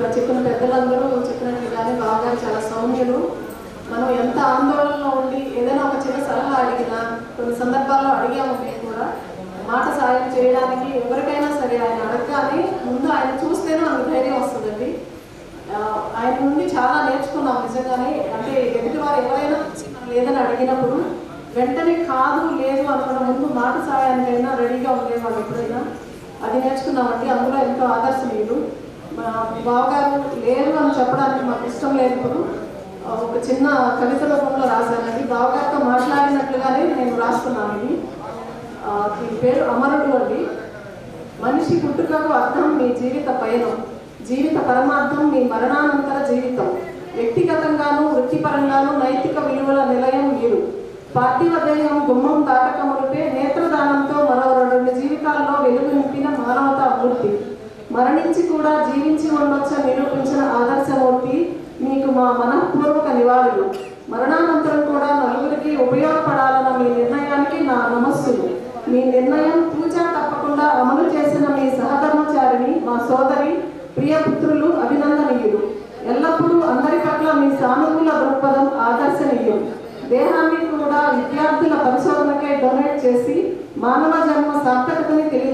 చెప్పిన పెద్దలందరూ చెప్పినట్లుగానే బాగా చాలా సౌమ్యులు. మనం ఎంత ఆందోళనలో ఉండి ఏదైనా ఒక చిన్న సలహా అడిగినా కొన్ని సందర్భాల్లో అడిగాము మేము కూడా మాట సాయం చేయడానికి ఎవరికైనా సరే ఆయన అడగగానే ముందు ఆయన చూస్తేనే మనకు ధైర్యం వస్తుందండి. ఆయన నుండి చాలా నేర్చుకున్నాం నిజంగానే. అంటే ఎదుటి వారు ఎవరైనా లేదని అడిగినప్పుడు వెంటనే కాదు లేదు అనుకున్న ముందు మాట సాయానికైనా రెడీగా ఉండేవాళ్ళు ఎప్పుడైనా. అది నేర్చుకున్నామండి. అందులో ఎంతో ఆదర్శనీయులు. మా బావగారు లేరు అని చెప్పడానికి మాకు ఇష్టం లేనప్పుడు ఒక చిన్న కవిత రూపంలో రాశానండి బావగారితో మాట్లాడినట్లుగానే నేను రాస్తున్నాను ఇది. దీని పేరు అమరుడు అండి. మనిషి పుట్టుకకు అర్థం మీ జీవిత పయనం. జీవిత పరమార్థం మీ మరణానంతర జీవితం. వ్యక్తిగతంగాను వృత్తిపరంగాను నైతిక విలువల నిలయం మీరు. పార్థివ దేహం గుమ్మం తాటకములపై నేత్రదానంతో మరో రెండు జీవితాల్లో వెలుగు నింపిన మానవతా అభివృద్ధి మరణించి కూడా జీవించి ఉండొచ్చని నిరూపించిన ఆదర్శమూర్తి మీకు మా మనఃపూర్వక నివాళులు. మరణానంతరం కూడా నలుగురికి ఉపయోగపడాలన్న మీ నిర్ణయానికి నా నమస్సులు. మీ నిర్ణయం పూజ తప్పకుండా అమలు చేసిన మీ సహధర్మచారిని మా సోదరి ప్రియపుత్రులు అభినందనీయులు. ఎల్లప్పుడూ అందరి పట్ల మీ సానుకూల దృక్పథం ఆదర్శనీయం. దేహాన్ని కూడా విద్యార్థుల పరిశోధనకై డొనేట్ చేసి మానవ జన్మ సార్థకతని తెలియ